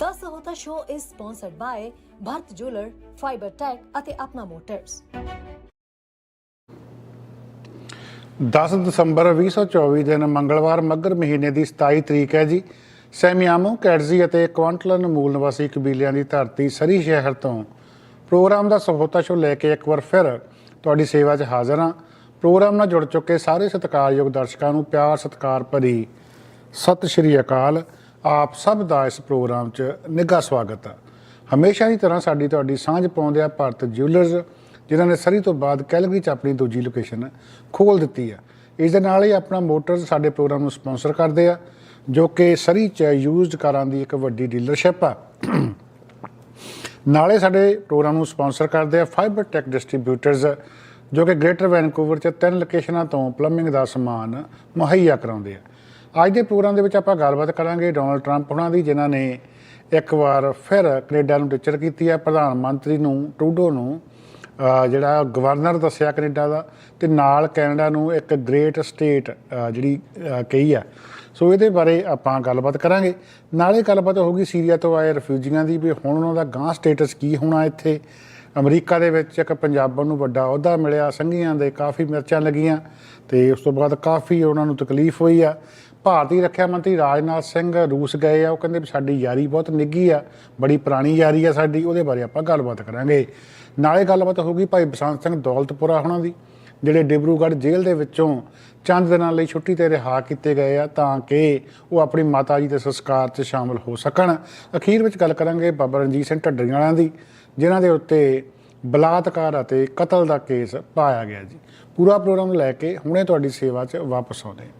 The Sahota Show is sponsored by Bharat Jeweler, Fiber Tech ਅਤੇ Apna motors 10 ਦਸੰਬਰ 2024 ਦਿਨ ਮੰਗਲਵਾਰ ਮੱਘਰ ਮਹੀਨੇ ਦੀ 27 ਤਰੀਕ ਹੈ ਜੀ। ਸੈਮੀਆਮੋ ਕੈਟਜ਼ੀ ਅਤੇ ਕੁਆਂਟਲਨ ਮੂਲ ਨਿਵਾਸੀ ਕਬੀਲਿਆਂ ਦੀ ਧਰਤੀ ਸਰੀ ਸ਼ਹਿਰ ਤੋਂ ਪ੍ਰੋਗਰਾਮ ਦਾ ਸਫਲਤਾ ਸ਼ੋ ਲੈ ਕੇ ਇੱਕ ਵਾਰ ਫਿਰ ਤੁਹਾਡੀ ਸੇਵਾ 'ਚ ਹਾਜ਼ਰ ਹਾਂ। ਪ੍ਰੋਗਰਾਮ ਨਾਲ ਜੁੜ ਚੁੱਕੇ ਸਾਰੇ ਸਤਿਕਾਰਯੋਗ ਦਰਸ਼ਕਾਂ ਨੂੰ ਪਿਆਰ ਸਤਿਕਾਰ ਭਰੀ ਸਤਿ ਸ਼੍ਰੀ ਅਕਾਲ। ਆਪ ਸਭ ਦਾ ਇਸ ਪ੍ਰੋਗਰਾਮ 'ਚ ਨਿੱਘਾ ਸਵਾਗਤ ਹੈ ਹਮੇਸ਼ਾ ਦੀ ਤਰ੍ਹਾਂ ਸਾਡੀ ਤੁਹਾਡੀ ਸਾਂਝ ਪਾਉਂਦੇ ਆ ਭਾਰਤ ਜਿਊਲਰਸ ਜਿਨ੍ਹਾਂ ਨੇ ਸਰੀ ਤੋਂ ਬਾਅਦ ਕੈਲਗਰੀ 'ਚ ਆਪਣੀ ਦੂਜੀ ਲੋਕੇਸ਼ਨ ਖੋਲ ਦਿੱਤੀ ਆ। ਇਸ ਦੇ ਨਾਲ ਹੀ ਆਪਣਾ ਮੋਟਰਸ ਸਾਡੇ ਪ੍ਰੋਗਰਾਮ ਨੂੰ ਸਪਾਂਸਰ ਕਰਦੇ ਆ, ਜੋ ਕਿ ਸਰੀ 'ਚ ਯੂਜ਼ਡ ਕਾਰਾਂ ਦੀ ਇੱਕ ਵੱਡੀ ਡੀਲਰਸ਼ਿਪ ਆ। ਨਾਲੇ ਸਾਡੇ ਪ੍ਰੋਗਰਾਮ ਨੂੰ ਸਪਾਂਸਰ ਕਰਦੇ ਆ ਫਾਈਬਰ ਟੈਕ ਡਿਸਟ੍ਰੀਬਿਊਟਰਸ ਜੋ ਕਿ ਗ੍ਰੇਟਰ ਵੈਨਕੂਵਰ 'ਚ ਤਿੰਨ ਲੋਕੇਸ਼ਨਾਂ ਤੋਂ ਪਲੰਬਿੰਗ ਦਾ ਸਮਾਨ ਮੁਹੱਈਆ ਕਰਾਉਂਦੇ ਆ। ਅੱਜ ਦੇ ਪ੍ਰੋਗਰਾਮ ਦੇ ਵਿੱਚ ਆਪਾਂ ਗੱਲਬਾਤ ਕਰਾਂਗੇ ਡੋਨਲਡ ਟਰੰਪ ਉਹਨਾਂ ਦੀ, ਜਿਨ੍ਹਾਂ ਨੇ ਇੱਕ ਵਾਰ ਫਿਰ ਕੈਨੇਡਾ ਨੂੰ ਟੀਚਰ ਕੀਤੀ ਹੈ, ਪ੍ਰਧਾਨ ਮੰਤਰੀ ਨੂੰ, ਟਰੂਡੋ ਨੂੰ ਜਿਹੜਾ ਗਵਰਨਰ ਦੱਸਿਆ ਕੈਨੇਡਾ ਦਾ, ਤੇ ਨਾਲ ਕੈਨੇਡਾ ਨੂੰ ਇੱਕ ਗ੍ਰੇਟ ਸਟੇਟ ਜਿਹੜੀ ਕਹੀ ਆ। ਸੋ ਇਹਦੇ ਬਾਰੇ ਆਪਾਂ ਗੱਲਬਾਤ ਕਰਾਂਗੇ। ਨਾਲੇ ਗੱਲਬਾਤ ਹੋਊਗੀ ਸੀਰੀਆ ਤੋਂ ਆਏ ਰਿਫਿਊਜੀਆਂ ਦੀ, ਵੀ ਹੁਣ ਉਹਨਾਂ ਦਾ ਗਾਂ ਸਟੇਟਸ ਕੀ ਹੋਣਾ ਇੱਥੇ। ਅਮਰੀਕਾ ਦੇ ਵਿੱਚ ਇੱਕ ਪੰਜਾਬਣ ਨੂੰ ਵੱਡਾ ਅਹੁਦਾ ਮਿਲਿਆ, ਸੰਘੀਆਂ ਦੇ ਕਾਫੀ ਮਿਰਚਾਂ ਲੱਗੀਆਂ, ਤੇ ਉਸ ਤੋਂ ਬਾਅਦ ਕਾਫੀ ਉਹਨਾਂ ਨੂੰ ਤਕਲੀਫ ਹੋਈ ਆ। ਭਾਰਤੀ ਰੱਖਿਆ ਮੰਤਰੀ ਰਾਜਨਾਥ ਸਿੰਘ ਰੂਸ ਗਏ ਆ, ਉਹ ਕਹਿੰਦੇ ਵੀ ਸਾਡੀ ਯਾਰੀ ਬਹੁਤ ਨਿੱਗੀ ਆ, ਬੜੀ ਪੁਰਾਣੀ ਯਾਰੀ ਆ ਸਾਡੀ, ਉਹਦੇ ਬਾਰੇ ਆਪਾਂ ਗੱਲਬਾਤ ਕਰਾਂਗੇ। ਨਾਲੇ ਗੱਲਬਾਤ ਹੋਊਗੀ ਭਾਈ ਬਸੰਤ ਸਿੰਘ ਦੌਲਤਪੁਰਾ ਉਹਨਾਂ ਦੀ, ਜਿਹੜੇ ਡਿਬਰੂਗੜ੍ਹ ਜੇਲ੍ਹ ਦੇ ਵਿੱਚੋਂ ਚੰਦ ਦਿਨਾਂ ਲਈ ਛੁੱਟੀ ਤੇ ਰਿਹਾ ਕੀਤੇ ਗਏ ਆ, ਤਾਂ ਕਿ ਉਹ ਆਪਣੀ ਮਾਤਾ ਜੀ ਦੇ ਸੰਸਕਾਰ 'ਚ ਸ਼ਾਮਲ ਹੋ ਸਕਣ। ਅਖੀਰ ਵਿੱਚ ਗੱਲ ਕਰਾਂਗੇ ਬਾਬਾ ਰਣਜੀਤ ਸਿੰਘ ਢੱਡਰੀਆਂ ਵਾਲਿਆਂ ਦੀ, ਜਿਨ੍ਹਾਂ ਦੇ ਉੱਤੇ ਬਲਾਤਕਾਰ ਅਤੇ ਕਤਲ ਦਾ ਕੇਸ ਪਾਇਆ ਗਿਆ ਜੀ। ਪੂਰਾ ਪ੍ਰੋਗਰਾਮ ਲੈ ਕੇ ਹੁਣੇ ਤੁਹਾਡੀ ਸੇਵਾ 'ਚ ਵਾਪਸ ਆਉਂਦੇ ਹਾਂ।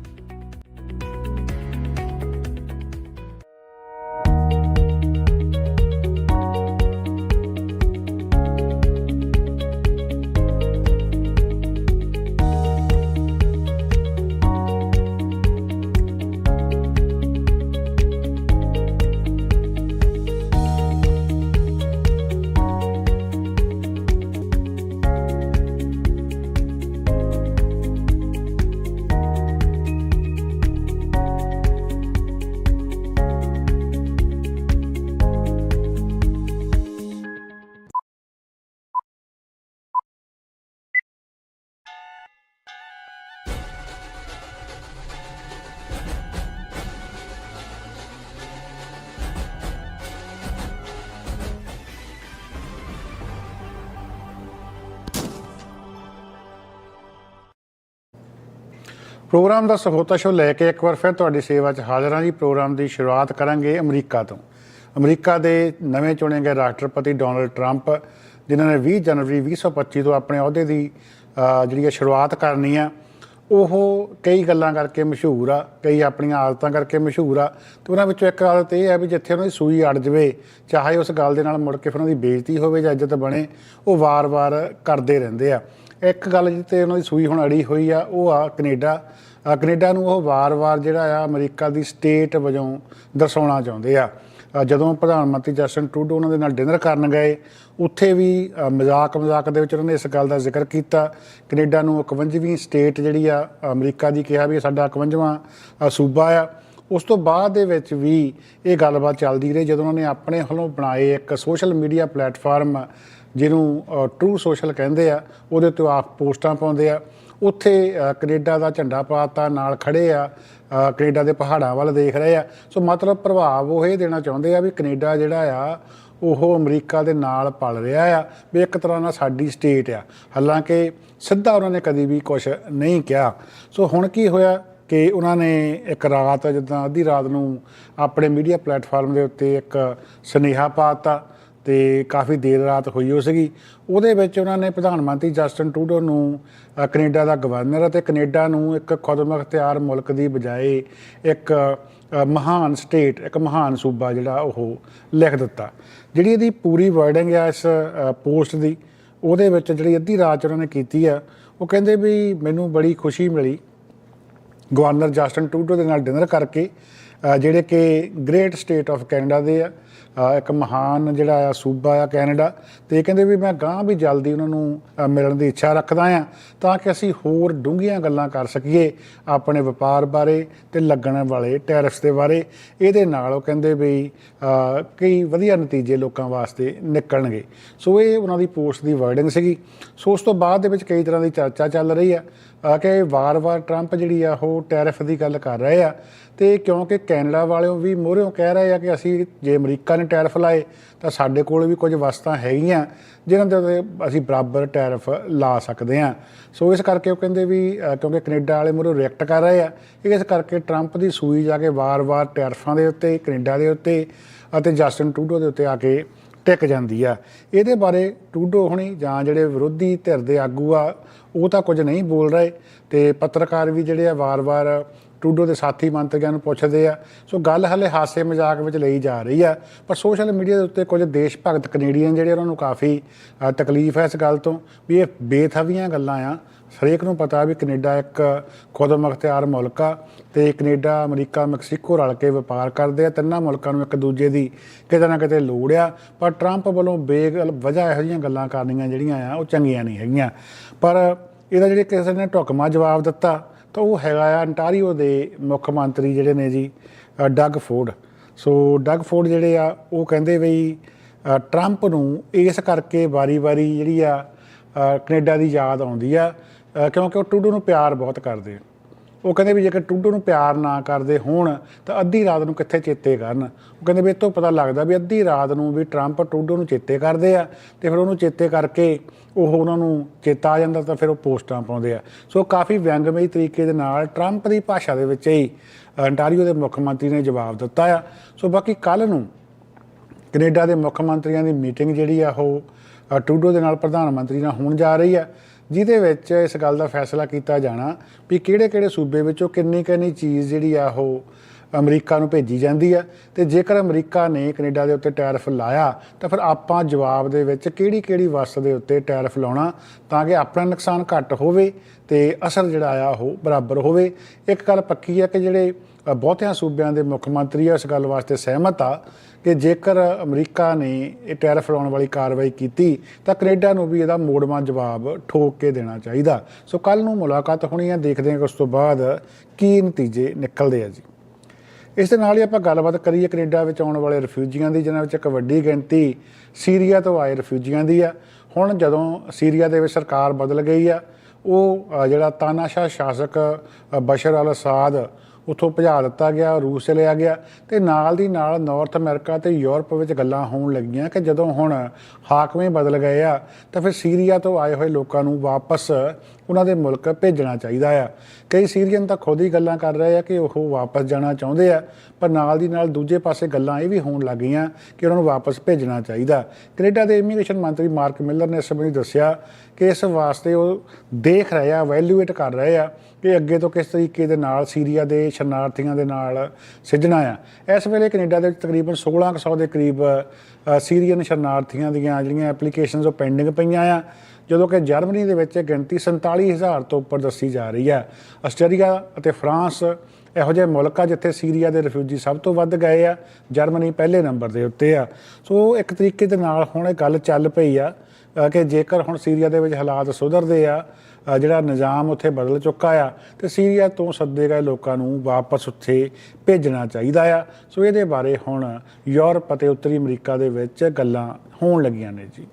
ਪ੍ਰੋਗਰਾਮ ਦਾ ਸਫੋਤਾ ਸ਼ੋ ਲੈ ਕੇ ਇੱਕ ਵਾਰ ਫਿਰ ਤੁਹਾਡੀ ਸੇਵਾ 'ਚ ਹਾਜ਼ਰ ਹਾਂ ਜੀ। ਪ੍ਰੋਗਰਾਮ ਦੀ ਸ਼ੁਰੂਆਤ ਕਰਾਂਗੇ ਅਮਰੀਕਾ ਤੋਂ। ਅਮਰੀਕਾ ਦੇ ਨਵੇਂ ਚੁਣੇ ਗਏ ਰਾਸ਼ਟਰਪਤੀ ਡੋਨਲਡ ਟਰੰਪ, ਜਿਨ੍ਹਾਂ ਨੇ 20 ਜਨਵਰੀ 2025 ਤੋਂ ਆਪਣੇ ਅਹੁਦੇ ਦੀ ਜਿਹੜੀ ਹੈ ਸ਼ੁਰੂਆਤ ਕਰਨੀ ਆ, ਉਹ ਕਈ ਗੱਲਾਂ ਕਰਕੇ ਮਸ਼ਹੂਰ ਆ, ਕਈ ਆਪਣੀਆਂ ਆਦਤਾਂ ਕਰਕੇ ਮਸ਼ਹੂਰ ਆ। ਤੇ ਉਹਨਾਂ ਵਿੱਚੋਂ ਇੱਕ ਆਦਤ ਇਹ ਹੈ ਵੀ ਜਿੱਥੇ ਉਹਨਾਂ ਦੀ ਸੂਈ ਅੜ ਜਵੇ, ਚਾਹੇ ਉਸ ਗੱਲ ਦੇ ਨਾਲ ਮੁੜ ਕੇ ਫਿਰ ਉਹਨਾਂ ਦੀ ਬੇਇੱਜ਼ਤੀ ਹੋਵੇ ਜਾਂ ਇੱਜ਼ਤ ਬਣੇ, ਉਹ ਵਾਰ-ਵਾਰ ਕਰਦੇ ਰਹਿੰਦੇ ਆ। ਇੱਕ ਗੱਲ ਜਿੱਤੇ ਉਹਨਾਂ ਦੀ ਸੂਈ ਹੁਣ ਅੜੀ ਹੋਈ ਆ ਉਹ ਆ ਕੈਨੇਡਾ। ਅ, ਕੈਨੇਡਾ ਨੂੰ ਉਹ ਵਾਰ-ਵਾਰ ਜਿਹੜਾ ਆ ਅਮਰੀਕਾ ਦੀ ਸਟੇਟ ਵਜੋਂ ਦਰਸਾਉਣਾ ਚਾਹੁੰਦੇ ਆ। ਅ, ਜਦੋਂ ਪ੍ਰਧਾਨ ਮੰਤਰੀ ਜਸਟਨ ਟਰੂਡੋ ਉਹਨਾਂ ਦੇ ਨਾਲ ਡਿਨਰ ਕਰਨ ਗਏ ਉੱਥੇ ਵੀ ਅ, ਮਜ਼ਾਕ ਮਜ਼ਾਕ ਦੇ ਵਿੱਚ ਉਹਨਾਂ ਨੇ ਇਸ ਗੱਲ ਦਾ ਜ਼ਿਕਰ ਕੀਤਾ। ਕੈਨੇਡਾ ਨੂੰ 51ਵੀਂ ਸਟੇਟ ਜਿਹੜੀ ਆ ਅਮਰੀਕਾ ਦੀ ਕਿਹਾ ਵੀ ਇਹ ਸਾਡਾ 51ਵਾਂ ਅ, ਸੂਬਾ ਆ। ਉਸ ਤੋਂ ਬਾਅਦ ਦੇ ਵਿੱਚ ਵੀ ਇਹ ਗੱਲਬਾਤ ਚੱਲਦੀ ਰਹੀ ਜਦੋਂ ਉਹਨਾਂ ਨੇ ਆਪਣੇ ਵੱਲੋਂ ਬਣਾਏ ਇੱਕ ਸੋਸ਼ਲ ਮੀਡੀਆ ਪਲੇਟਫਾਰਮ ਜਿਹਨੂੰ ਟਰੂ ਸੋਸ਼ਲ ਕਹਿੰਦੇ ਆ ਉਹਦੇ ਉੱਤੇ ਆਪ ਪੋਸਟਾਂ ਪਾਉਂਦੇ ਆ। ਉੱਥੇ ਅ, ਕੈਨੇਡਾ ਦਾ ਝੰਡਾ ਪਾਤਾ ਨਾਲ ਖੜੇ ਆ ਅ, ਕੈਨੇਡਾ ਦੇ ਪਹਾੜਾਂ ਵੱਲ ਦੇਖ ਰਹੇ ਆ। ਸੋ ਮਤਲਬ ਪ੍ਰਭਾਵ ਉਹ ਇਹ ਦੇਣਾ ਚਾਹੁੰਦੇ ਆ ਵੀ ਕੈਨੇਡਾ ਜਿਹੜਾ ਆ ਉਹ ਅਮਰੀਕਾ ਦੇ ਨਾਲ ਪਲ ਰਿਹਾ ਆ ਵੀ ਇੱਕ ਤਰ੍ਹਾਂ ਨਾਲ ਸਾਡੀ ਸਟੇਟ ਆ। ਹਾਲਾਂਕਿ ਸਿੱਧਾ ਉਹਨਾਂ ਨੇ ਕਦੀ ਵੀ ਕੁਝ ਨਹੀਂ ਕਿਹਾ। ਸੋ ਹੁਣ ਕੀ ਹੋਇਆ ਕਿ ਉਹਨਾਂ ਨੇ ਇੱਕ ਰਾਤ ਜਿੱਦਾਂ ਅੱਧੀ ਰਾਤ ਨੂੰ ਆਪਣੇ ਮੀਡੀਆ ਪਲੇਟਫਾਰਮ ਦੇ ਉੱਤੇ ਇੱਕ ਸੁਨੇਹਾ ਪਾਤਾ ਤੇ ਕਾਫੀ ਦੇਰ ਰਾਤ ਹੋਈ ਹੋ ਸੀਗੀ। ਉਹਦੇ ਵਿੱਚ ਉਹਨਾਂ ਨੇ ਪ੍ਰਧਾਨ ਮੰਤਰੀ ਜਸਟਨ ਟਰੂਡੋ ਨੂੰ ਅ, ਕੈਨੇਡਾ ਦਾ ਗਵਰਨਰ ਅਤੇ ਕੈਨੇਡਾ ਨੂੰ ਇੱਕ ਖੁਦਮੁਖਤਿਆਰ ਮੁਲਕ ਦੀ ਬਜਾਏ ਇੱਕ ਮਹਾਨ ਸਟੇਟ ਇੱਕ ਮਹਾਨ ਸੂਬਾ ਜਿਹੜਾ ਉਹ ਲਿਖ ਦਿੱਤਾ। ਜਿਹੜੀ ਇਹਦੀ ਪੂਰੀ ਵਰਡਿੰਗ ਆ ਇਸ ਪੋਸਟ ਦੀ ਉਹਦੇ ਵਿੱਚ ਜਿਹੜੀ ਅੱਧੀ ਰਾਤ ਉਹਨਾਂ ਨੇ ਕੀਤੀ ਆ ਉਹ ਕਹਿੰਦੇ ਵੀ ਮੈਨੂੰ ਬੜੀ ਖੁਸ਼ੀ ਮਿਲੀ ਗਵਰਨਰ ਜਸਟਨ ਟੂਡੋ ਦੇ ਨਾਲ ਡਿਨਰ ਕਰਕੇ ਜਿਹੜੇ ਕਿ ਗ੍ਰੇਟ ਸਟੇਟ ਆਫ ਕੈਨੇਡਾ ਦੇ ਆ। ਇੱਕ ਮਹਾਨ ਜਿਹੜਾ ਆ ਸੂਬਾ ਆ ਕੈਨੇਡਾ, ਤੇ ਇਹ ਕਹਿੰਦੇ ਵੀ ਮੈਂ ਗਾਂ ਵੀ ਜਲਦੀ ਉਹਨਾਂ ਨੂੰ ਮਿਲਣ ਦੀ ਇੱਛਾ ਰੱਖਦਾ ਆ, ਤਾਂ ਕਿ ਅਸੀਂ ਹੋਰ ਡੂੰਘੀਆਂ ਗੱਲਾਂ ਕਰ ਸਕੀਏ ਆਪਣੇ ਵਪਾਰ ਬਾਰੇ ਤੇ ਲੱਗਣ ਵਾਲੇ ਟੈਰਿਫਸ ਦੇ ਬਾਰੇ। ਇਹਦੇ ਨਾਲ ਉਹ ਕਹਿੰਦੇ ਵੀ ਕਈ ਵਧੀਆ ਨਤੀਜੇ ਲੋਕਾਂ ਵਾਸਤੇ ਨਿਕਲਣਗੇ। ਸੋ ਇਹ ਉਹਨਾਂ ਦੀ ਪੋਸਟ ਦੀ ਵਰਡਿੰਗ ਸੀਗੀ। ਸੋ ਉਸ ਤੋਂ ਬਾਅਦ ਦੇ ਵਿੱਚ ਕਈ ਤਰ੍ਹਾਂ ਦੀ ਚਰਚਾ ਚੱਲ ਰਹੀ ਆ। ਕਿ ਵਾਰ-ਵਾਰ ਟਰੰਪ ਜਿਹੜੀ ਆ, ਉਹ ਟੈਰਿਫ ਦੀ ਗੱਲ ਕਰ ਰਹੇ ਆ। ਤੇ ਕਿਉਂਕਿ ਕੈਨੇਡਾ ਵਾਲਿਓ ਵੀ ਮੋਹਰਿਓਂ ਕਹਿ ਰਹੇ ਆ ਕਿ ਅਸੀਂ ਜੇ ਅਮਰੀਕਾ ਨੇ ਟੈਰਿਫ ਲਾਏ, ਤਾਂ ਸਾਡੇ ਕੋਲ ਵੀ ਕੁਝ ਵਸਤਾਂ ਹੈਗੀਆਂ, ਜਿਨ੍ਹਾਂ ਦੇ ਉੱਤੇ ਅਸੀਂ ਬਰਾਬਰ ਟੈਰਿਫ ਲਾ ਸਕਦੇ ਆ। ਸੋ ਇਸ ਕਰਕੇ ਉਹ ਕਹਿੰਦੇ ਵੀ ਕਿਉਂਕਿ ਕੈਨੇਡਾ ਵਾਲੇ ਮੋਹਰਿਓਂ ਰਿਐਕਟ ਕਰ ਰਹੇ ਆ ਇਸ ਕਰਕੇ ਟਰੰਪ ਦੀ ਸੂਈ ਜਾ ਕੇ ਵਾਰ-ਵਾਰ ਟੈਰਿਫਾਂ ਦੇ ਉੱਤੇ, ਕੈਨੇਡਾ ਦੇ ਉੱਤੇ, ਅਤੇ ਜਸਟਨ ਟੂਡੋ ਦੇ ਉੱਤੇ ਆ ਕੇ ਟਿਕ ਜਾਂਦੀ ਆ। ਇਹਦੇ ਬਾਰੇ ਟੂਡੋ ਹੁਣੀ ਜਾਂ ਜਿਹੜੇ ਵਿਰੋਧੀ ਧਿਰ ਦੇ ਆਗੂ ਆ, ਉਹ ਤਾਂ ਕੁਝ ਨਹੀਂ ਬੋਲ ਰਹੇ ਤੇ ਪੱਤਰਕਾਰ ਵੀ ਜਿਹੜੇ ਆ ਵਾਰ-ਵਾਰ ਟੂਡੋ ਦੇ ਸਾਥੀ ਮੰਤਰੀਆਂ ਨੂੰ ਪੁੱਛਦੇ ਆ। ਸੋ ਗੱਲ ਹਲੇ ਹਾਸੇ ਮਜ਼ਾਕ ਵਿੱਚ ਲਈ ਜਾ ਰਹੀ ਆ, ਪਰ ਸੋਸ਼ਲ ਮੀਡੀਆ ਦੇ ਉੱਤੇ ਕੁਝ ਦੇਸ਼ ਭਗਤ ਕੈਨੇਡੀਅਨ ਜਿਹੜੇ ਉਹਨਾਂ ਨੂੰ ਕਾਫੀ ਤਕਲੀਫ ਹੈ ਇਸ ਗੱਲ ਤੋਂ ਵੀ ਇਹ ਬੇਥਵੀਆਂ ਗੱਲਾਂ ਆ। ਹਰੇਕ ਨੂੰ ਪਤਾ ਵੀ ਕੈਨੇਡਾ ਇੱਕ ਖੁਦ ਮੁਖਤਿਆਰ ਮੁਲਕ ਆ ਤੇ ਕੈਨੇਡਾ ਅਮਰੀਕਾ ਮੈਕਸੀਕੋ ਰਲ ਕੇ ਵਪਾਰ ਕਰਦੇ ਆ। ਤਿੰਨਾਂ ਮੁਲਕਾਂ ਨੂੰ ਇੱਕ ਦੂਜੇ ਦੀ ਕਿਤੇ ਨਾ ਕਿਤੇ ਲੋੜ ਆ। ਪਰ ਟਰੰਪ ਵੱਲੋਂ ਬੇਗਲ ਵਜ੍ਹਾ ਇਹੋ ਜਿਹੀਆਂ ਗੱਲਾਂ ਕਰਨੀਆਂ ਜਿਹੜੀਆਂ ਆ ਉਹ ਚੰਗੀਆਂ ਨਹੀਂ ਹੈਗੀਆਂ। ਪਰ ਇਹਦਾ ਜਿਹੜੇ ਕਿਸੇ ਨੇ ਢੁਕਮਾ ਜਵਾਬ ਦਿੱਤਾ ਤਾਂ ਉਹ ਹੈਗਾ ਆ ਅੰਟਾਰੀਓ ਦੇ ਮੁੱਖ ਮੰਤਰੀ ਜਿਹੜੇ ਨੇ ਜੀ ਅ, Doug Ford. So Doug Ford ਜਿਹੜੇ ਆ ਉਹ ਕਹਿੰਦੇ ਵੀ ਟਰੰਪ ਨੂੰ ਇਸ ਕਰਕੇ ਵਾਰੀ-ਵਾਰੀ ਜਿਹੜੀ ਆ ਅ, ਕੈਨੇਡਾ ਦੀ ਯਾਦ ਆਉਂਦੀ ਆ ਕਿਉਂਕਿ ਉਹ ਟੂਡੂ ਨੂੰ ਪਿਆਰ ਬਹੁਤ ਕਰਦੇ ਆ। ਉਹ ਕਹਿੰਦੇ ਵੀ ਜੇਕਰ ਟੂਡੂ ਨੂੰ ਪਿਆਰ ਨਾ ਕਰਦੇ ਹੋਣ, ਤਾਂ ਅੱਧੀ ਰਾਤ ਨੂੰ ਕਿੱਥੇ ਚੇਤੇ ਕਰਨ? ਉਹ ਕਹਿੰਦੇ ਵੀ ਇਹ ਤੋਂ ਪਤਾ ਲੱਗਦਾ ਵੀ ਅੱਧੀ ਰਾਤ ਨੂੰ ਵੀ ਟਰੰਪ ਟੂਡੂ ਨੂੰ ਚੇਤੇ ਕਰਦੇ ਆ ਤੇ ਫਿਰ ਉਹਨੂੰ ਚੇਤੇ ਕਰਕੇ ਉਹ ਉਹਨਾਂ ਨੂੰ ਚੇਤਾ ਆ ਜਾਂਦਾ ਤਾਂ ਫਿਰ ਉਹ ਪੋਸਟਾਂ ਪਾਉਂਦੇ ਆ। ਸੋ ਕਾਫੀ ਵਿਅੰਗਮਈ ਤਰੀਕੇ ਦੇ ਨਾਲ ਟਰੰਪ ਦੀ ਭਾਸ਼ਾ ਦੇ ਵਿੱਚ ਹੀ ਅੰਟਾਰੀਓ ਦੇ ਮੁੱਖ ਮੰਤਰੀ ਨੇ ਜਵਾਬ ਦਿੱਤਾ ਆ। ਸੋ ਬਾਕੀ ਕੱਲ ਨੂੰ ਕੈਨੇਡਾ ਦੇ ਮੁੱਖ ਮੰਤਰੀਆਂ ਦੀ ਮੀਟਿੰਗ ਜਿਹੜੀ ਆ ਉਹ ਟੂਡੋ ਦੇ ਨਾਲ ਪ੍ਰਧਾਨ ਮੰਤਰੀ ਨਾਲ ਹੋਣ ਜਾ ਰਹੀ ਆ। ਜਿਹਦੇ ਵਿੱਚ ਇਸ ਗੱਲ ਦਾ ਫੈਸਲਾ ਕੀਤਾ ਜਾਣਾ ਵੀ ਕਿਹੜੇ-ਕਿਹੜੇ ਸੂਬੇ ਵਿੱਚੋਂ ਕਿੰਨੀ ਕਿੰਨੀ ਚੀਜ਼ ਜਿਹੜੀ ਆ ਉਹ ਅਮਰੀਕਾ ਨੂੰ ਭੇਜੀ ਜਾਂਦੀ ਆ। ਤੇ ਜੇਕਰ ਅਮਰੀਕਾ ਨੇ ਕੈਨੇਡਾ ਦੇ ਉੱਤੇ ਟੈਰਿਫ ਲਾਇਆ, ਤਾਂ ਫਿਰ ਆਪਾਂ ਜਵਾਬ ਦੇ ਵਿੱਚ ਕਿਹੜੀ-ਕਿਹੜੀ ਵਸਤ ਦੇ ਉੱਤੇ ਟੈਰਿਫ ਲਾਉਣਾ ਤਾਂ ਕਿ ਆਪਣਾ ਨੁਕਸਾਨ ਘੱਟ ਹੋਵੇ ਤੇ ਅਸਰ ਜਿਹੜਾ ਆ ਉਹ ਬਰਾਬਰ ਹੋਵੇ। ਇੱਕ ਗੱਲ ਪੱਕੀ ਆ ਕਿ ਜਿਹੜੇ ਬਹੁਤਿਆਂ ਸੂਬਿਆਂ ਦੇ ਮੁੱਖ ਮੰਤਰੀ ਆ ਇਸ ਗੱਲ ਵਾਸਤੇ ਸਹਿਮਤ ਆ ਕਿ ਜੇਕਰ ਅਮਰੀਕਾ ਨੇ ਇਹ ਟੈਰਿਫ ਲਾਉਣ ਵਾਲੀ ਕਾਰਵਾਈ ਕੀਤੀ, ਤਾਂ ਕੈਨੇਡਾ ਨੂੰ ਵੀ ਇਹਦਾ ਮੋੜਵਾਂ ਜਵਾਬ ਠੋਕ ਕੇ ਦੇਣਾ ਚਾਹੀਦਾ। ਸੋ ਕੱਲ ਨੂੰ ਮੁਲਾਕਾਤ ਹੋਣੀ ਹੈ ਦੇਖਦੇ ਹਾਂ ਕਿ ਉਸ ਤੋਂ ਬਾਅਦ ਕੀ ਨਤੀਜੇ ਨਿਕਲਦੇ ਆ ਜੀ। ਇਸ ਦੇ ਨਾਲ ਹੀ ਆਪਾਂ ਗੱਲਬਾਤ ਕਰੀਏ ਕੈਨੇਡਾ ਵਿੱਚ ਆਉਣ ਵਾਲੇ ਰਿਫਿਊਜੀਆਂ ਦੀ, ਜਿਨ੍ਹਾਂ ਵਿੱਚ ਇੱਕ ਵੱਡੀ ਗਿਣਤੀ ਸੀਰੀਆ ਤੋਂ ਆਏ ਰਿਫਿਊਜੀਆਂ ਦੀ ਆ। ਹੁਣ ਜਦੋਂ ਸੀਰੀਆ ਦੇ ਵਿੱਚ ਸਰਕਾਰ ਬਦਲ ਗਈ ਆ, ਉਹ ਜਿਹੜਾ ਤਾਨਾਸ਼ਾਹ ਸ਼ਾਸਕ ਬਸ਼ਰ ਅਲ ਅਸਾਦ ਉੱਥੋਂ ਭਜਾ ਦਿੱਤਾ ਗਿਆ, ਰੂਸ ਚਲਿਆ ਗਿਆ ਤੇ ਨਾਲ ਦੀ ਨਾਲ ਨਾਰਥ ਅਮਰੀਕਾ ਤੇ ਯੂਰਪ ਵਿੱਚ ਗੱਲਾਂ ਹੋਣ ਲੱਗੀਆਂ ਕਿ ਜਦੋਂ ਹੁਣ ਹਾਕਮੇ ਬਦਲ ਗਏ ਆ ਤਾਂ ਫਿਰ ਸੀਰੀਆ ਤੋਂ ਆਏ ਹੋਏ ਲੋਕਾਂ ਨੂੰ ਵਾਪਸ ਉਹਨਾਂ ਦੇ ਮੁਲਕ ਭੇਜਣਾ ਚਾਹੀਦਾ ਆ। ਕਈ ਸੀਰੀਅਨ ਤਾਂ ਖੁਦ ਹੀ ਗੱਲਾਂ ਕਰ ਰਹੇ ਆ ਕਿ ਉਹ ਵਾਪਸ ਜਾਣਾ ਚਾਹੁੰਦੇ ਆ, ਪਰ ਨਾਲ ਦੀ ਨਾਲ ਦੂਜੇ ਪਾਸੇ ਗੱਲਾਂ ਇਹ ਵੀ ਹੋਣ ਲੱਗ ਗਈਆਂ ਕਿ ਉਹਨਾਂ ਨੂੰ ਵਾਪਸ ਭੇਜਣਾ ਚਾਹੀਦਾ। ਕੈਨੇਡਾ ਦੇ ਇਮੀਗ੍ਰੇਸ਼ਨ ਮੰਤਰੀ ਮਾਰਕ ਮਿਲਰ ਨੇ ਇਸ ਸੰਬੰਧੀ ਦੱਸਿਆ ਕਿ ਇਸ ਵਾਸਤੇ ਉਹ ਦੇਖ ਰਹੇ ਆ ਵੈਲਿਊਏਟ ਕਰ ਰਹੇ ਆ ਕਿ ਅੱਗੇ ਤੋਂ ਕਿਸ ਤਰੀਕੇ ਦੇ ਨਾਲ ਸੀਰੀਆ ਦੇ ਸ਼ਰਨਾਰਥੀਆਂ ਦੇ ਨਾਲ ਸਿੱਝਣਾ ਆ। ਇਸ ਵੇਲੇ ਕੈਨੇਡਾ ਦੇ ਵਿੱਚ ਤਕਰੀਬਨ 1600 ਦੇ ਕਰੀਬ ਸੀਰੀਅਨ ਸ਼ਰਨਾਰਥੀਆਂ ਦੀਆਂ ਜਿਹੜੀਆਂ ਐਪਲੀਕੇਸ਼ਨਸ ਉਹ ਪੈਂਡਿੰਗ ਪਈਆਂ ਆ। ਜਦੋਂ ਕਿ ਜਰਮਨੀ ਦੇ ਵਿੱਚ ਇਹ ਗਿਣਤੀ 47000 ਤੋਂ ਉੱਪਰ ਦੱਸੀ ਜਾ ਰਹੀ ਹੈ। ਆਸਟਰੀਆ ਅਤੇ ਫਰਾਂਸ ਇਹੋ ਜਿਹੇ ਮੁਲਕ ਆ ਜਿੱਥੇ ਸੀਰੀਆ ਦੇ ਰਿਫਿਊਜੀ ਸਭ ਤੋਂ ਵੱਧ ਗਏ ਆ, ਜਰਮਨੀ ਪਹਿਲੇ ਨੰਬਰ ਦੇ ਉੱਤੇ ਆ। ਸੋ ਇੱਕ ਤਰੀਕੇ ਦੇ ਨਾਲ ਹੁਣ ਇਹ ਗੱਲ ਚੱਲ ਪਈ ਆ ਕਿ ਜੇਕਰ ਹੁਣ ਸੀਰੀਆ ਦੇ ਵਿੱਚ ਹਾਲਾਤ ਸੁਧਰਦੇ ਆ ਜਿਹੜਾ ਨਿਜ਼ਾਮ ਉੱਥੇ ਬਦਲ ਚੁੱਕਾ ਆ, ਤੇ ਸੀਰੀਆ ਤੋਂ ਸੱਦੇ ਗਏ ਲੋਕਾਂ ਨੂੰ ਵਾਪਸ ਉੱਥੇ ਭੇਜਣਾ ਚਾਹੀਦਾ ਆ। ਸੋ ਇਹਦੇ ਬਾਰੇ ਹੁਣ ਯੂਰਪ ਅਤੇ ਉੱਤਰੀ ਅਮਰੀਕਾ ਦੇ ਵਿੱਚ ਗੱਲਾਂ ਹੋਣ ਲੱਗੀਆਂ ਨੇ ਜੀ।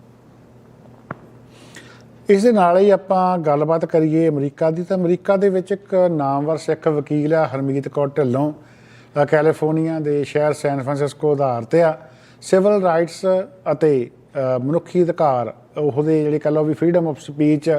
ਇਸ ਦੇ ਨਾਲ ਹੀ ਆਪਾਂ ਗੱਲਬਾਤ ਕਰੀਏ ਅਮਰੀਕਾ ਦੀ, ਤਾਂ ਅਮਰੀਕਾ ਦੇ ਵਿੱਚ ਇੱਕ ਨਾਮਵਰ ਸਿੱਖ ਵਕੀਲ ਆ, ਹਰਮੀਤ ਕੌਰ ਢਿੱਲੋਂ ਕੈਲੀਫੋਰਨੀਆ ਦੇ ਸ਼ਹਿਰ ਸੈਨ ਫਰਾਂਸਿਸਕੋ ਆਧਾਰਿਤ ਆ। ਸਿਵਲ ਰਾਈਟਸ ਅਤੇ ਮਨੁੱਖੀ ਅਧਿਕਾਰ, ਉਹਦੇ ਜਿਹੜੇ ਕਹ ਲਓ ਵੀ ਫਰੀडम ਆਫ ਸਪੀਚ